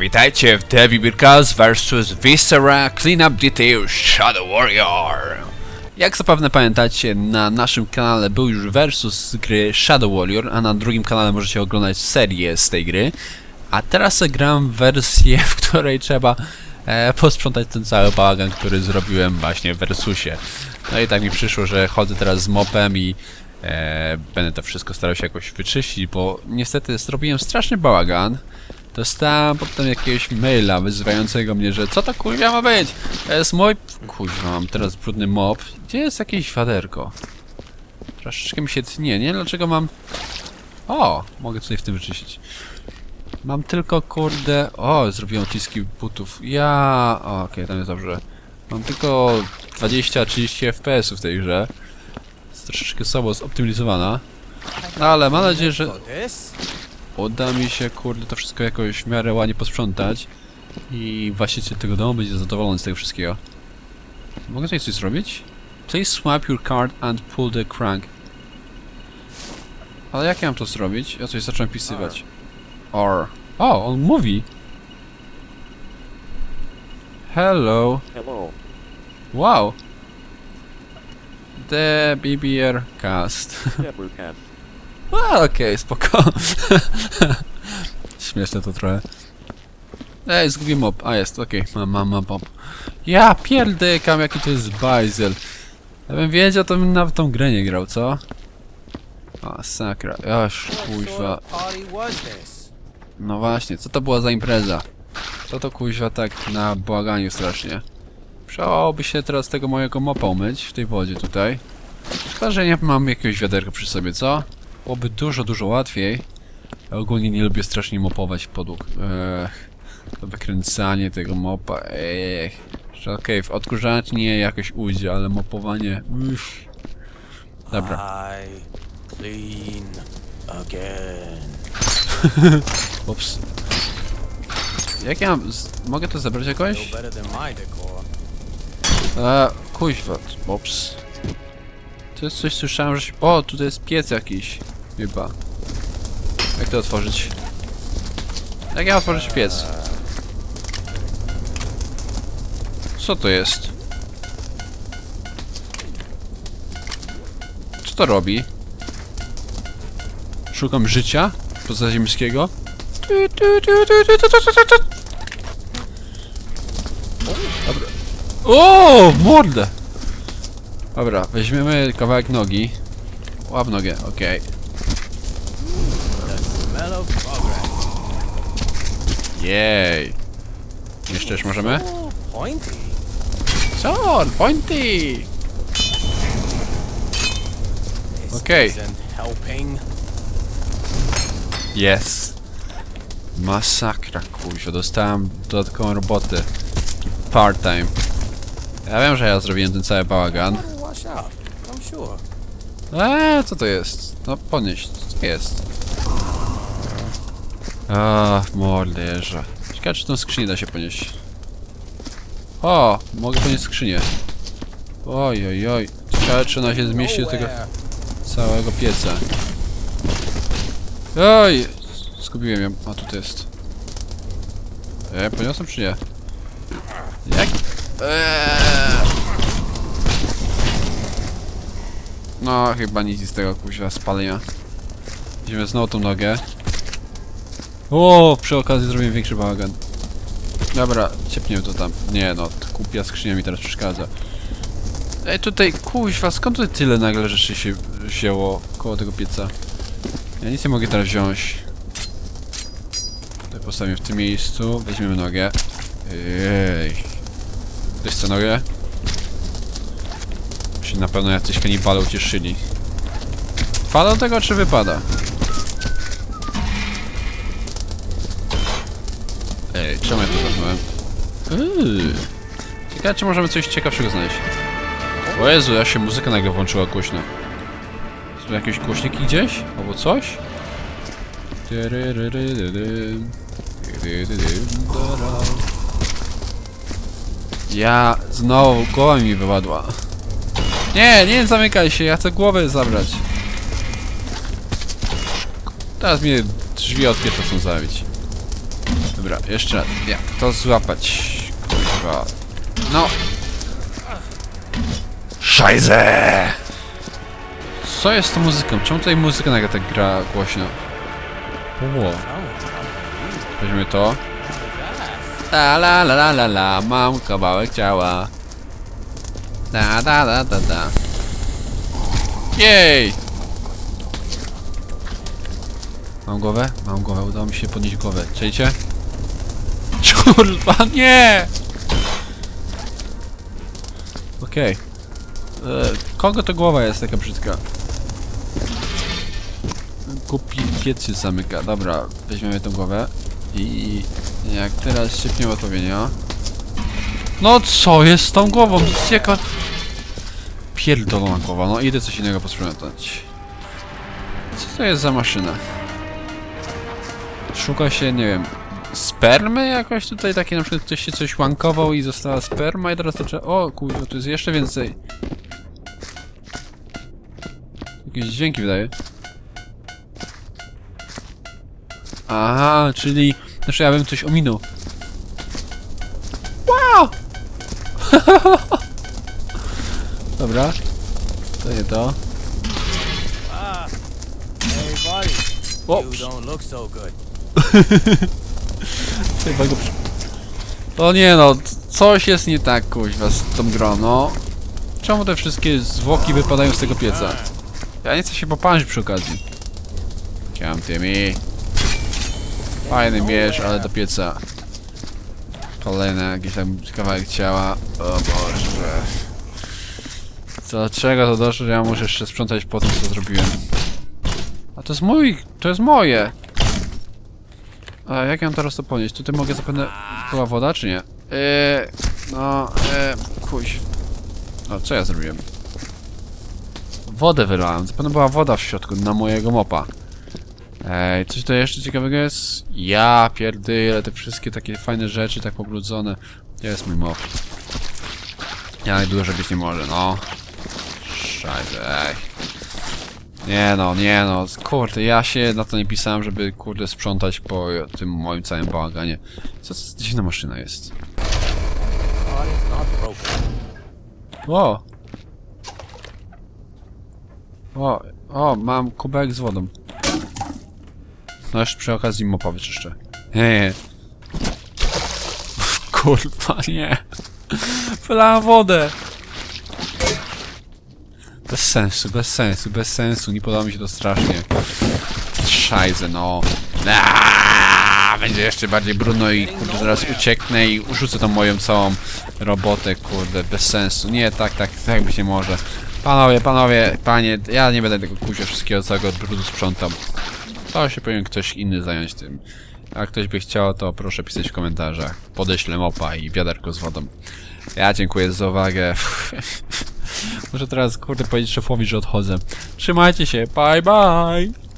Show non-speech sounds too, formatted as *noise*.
Witajcie w Debbie Birkas vs Viscera Cleanup Detail Shadow Warrior. Jak zapewne pamiętacie, na naszym kanale był już versus z gry Shadow Warrior, a na drugim kanale możecie oglądać serię z tej gry. A teraz gram wersję, w której trzeba e, posprzątać ten cały bałagan, który zrobiłem właśnie w versusie. No i tak mi przyszło, że chodzę teraz z mopem i e, będę to wszystko starał się jakoś wyczyścić, bo niestety zrobiłem straszny bałagan. Dostałem potem jakiegoś maila wyzywającego mnie, że co to kurwa ma być? To jest mój... Kuźwa, mam teraz brudny mop. Gdzie jest jakieś waderko? Troszeczkę mi się tnie, nie? Dlaczego mam... O! Mogę tutaj w tym wyczyścić. Mam tylko kurde... O, zrobiłem odciski butów. Ja... Okej, tam jest dobrze. Mam tylko 20-30 FPS w tej grze. Jest troszeczkę słabo zoptymalizowana. No ale mam nadzieję, że? Uda mi się, kurde, to wszystko jakoś w miarę ładnie posprzątać i właściciel tego domu będzie zadowolony z tego wszystkiego. Mogę tutaj coś zrobić? Please swap your card and pull the crank. Ale jak ja mam to zrobić? Ja coś zacząłem pisywać. Or. O, on mówi! Hello. Hello. Wow. The BBR cast. *laughs* A, okej, spoko. *laughs* Śmieszne to trochę. Ej, zgubiłem mop. A, jest, okej, mam, mam, mam mop. Ja pierdykam, jaki to jest bajzel. Ja bym wiedział, to bym nawet tą grę nie grał, co? O, sakra. Aż, kuźwa. No właśnie, co to była za impreza? To to kuźwa tak na błaganiu strasznie. Przydałoby się teraz tego mojego mopa umyć w tej wodzie tutaj. Chyba, że nie mam jakiegoś wiaderka przy sobie, co? Byłoby dużo, dużo łatwiej. Ja ogólnie nie lubię strasznie mopować podłóg. Ech, to wykręcanie tego mopa, ech. Okej, w odkurzaczni jakoś ujdzie, ale mopowanie... Uff. Dobra, I clean again. *laughs* ups. Jak ja mam... Mogę to zabrać jakoś? A, kuźwa, ops. To jest coś, słyszałem, że się... O, tutaj jest piec jakiś. Chyba. Jak to otworzyć? Jak ja otworzyć piec? Co to jest? Co to robi? Szukam życia pozaziemskiego. Dobra. O, mordę! Dobra, weźmiemy kawałek nogi. Łap nogę, okej. Okay. Jej. Jeszcze już możemy? Pointy. Co? Pointy! Helping. Yes. Masakra, kuźwa, dostałem dodatkową robotę. Part-time. Ja wiem, że ja zrobiłem ten cały bałagan. Eee, co to jest? No, podnieść, co to jest? A, morderze. Ciekawe, czy tą skrzynię da się ponieść. O, mogę ponieść skrzynię. Oj, oj, oj. Ciekawe, czy ona się zmieści do tego całego pieca. Oj! Zgubiłem ją. A, tu to jest. E, poniosłem czy nie? Jak? Eee. No, chyba nic z tego kuźwa spalenia. Weźmiemy znowu tą nogę. O, przy okazji zrobimy większy bałagan. Dobra, ciepniemy to tam. Nie no, kupia skrzynia mi teraz przeszkadza. Ej, tutaj, kuźwa, skąd tutaj tyle nagle rzeczy się wzięło koło tego pieca? Ja nic nie mogę teraz wziąć. Tutaj postawimy w tym miejscu, weźmiemy nogę. Ej. Ktoś chce nogę? Się na pewno jacyś kanibale ucieszyli. Wpada tego, czy wypada? Czemu ja to zamknąłem? Yy. Ciekawe, czy możemy coś ciekawszego znaleźć. O Jezu, ja się muzyka nagle włączyła głośno. Są jakieś głośniki gdzieś? Albo coś? Ja znowu głowa mi wypadła. Nie, nie zamykaj się, ja chcę głowę zabrać. Teraz mnie drzwi od chcą zabić. Dobra, jeszcze raz. Jak to złapać? Kurwa. No. Szajze! Co jest z tą muzyką? Czemu tutaj muzyka nagle tak gra głośno? Ło. Weźmy to. La la la la la la, mam kawałek ciała. Da da da da da. Jej! Mam głowę? Mam głowę, udało mi się podnieść głowę. Czejcie? Kurwa, nie! Okej. E, Kogo to głowa jest taka brzydka? Kupi piec się zamyka. Dobra, weźmiemy tą głowę. I jak teraz szybniemy odpowiednio. No co jest z tą głową? Jaka... Pierdolona głowa, no idę coś innego posprzątać. Co to jest za maszyna? Szuka się, nie wiem, spermy jakoś tutaj takie na przykład ktoś się coś łankował i została sperma i teraz to trzeba... O kurwa, tu jest jeszcze więcej. Jakieś dźwięki wydaje. Aha, czyli... Znaczy ja bym coś ominął. Wow! *laughs* Dobra. To nie to. Buddy. O, *laughs* Chyba go przy... O nie no, coś jest nie tak kuźwa z tą grą, no. Czemu te wszystkie zwłoki wypadają z tego pieca? Ja nie chcę się poparzyć przy okazji. Chciałem tymi. Fajny miecz, ale do pieca. Kolejny jakiś tam kawałek ciała. O Boże. Co, do czego to doszło, że ja muszę jeszcze sprzątać po tym, co zrobiłem. A to jest mój, to jest moje. A jak ja mam teraz to ponieść? Tutaj mogę zapewne... Była woda, czy nie? Eee, no, eee, kuś. No, co ja zrobiłem? Wodę wylałem. Zapewne była woda w środku, na mojego mopa. Ej, coś to jeszcze ciekawego jest? Ja pierdyle, te wszystkie takie fajne rzeczy, tak pobrudzone. Gdzie jest mój mop? Ja najdłużej być nie może, no. Szajse, ej. Nie no, nie no, kurde, ja się na to nie pisałem, żeby kurde sprzątać po tym moim całym bałaganie. Co to za dziwna maszyna jest? O! O, o, mam kubek z wodą. No jeszcze przy okazji mopa wyczyszczę. Nie. Kurwa, nie. Wylałem wodę. Bez sensu, bez sensu, bez sensu. Nie podoba mi się to strasznie. Szajze, no. Aaaa, będzie jeszcze bardziej brudno i kurde zaraz ucieknę i urzucę tą moją całą robotę, kurde, bez sensu. Nie, tak, tak, tak być nie może. Panowie, panowie, panie, ja nie będę tego kuźwa wszystkiego całego brudu sprzątał. To się powinien ktoś inny zająć tym. Jak ktoś by chciał, to proszę pisać w komentarzach. Podeślę mopa i wiaderko z wodą. Ja dziękuję za uwagę. *laughs* Muszę teraz, kurde, powiedzieć szefowi, że odchodzę. Trzymajcie się, bye bye!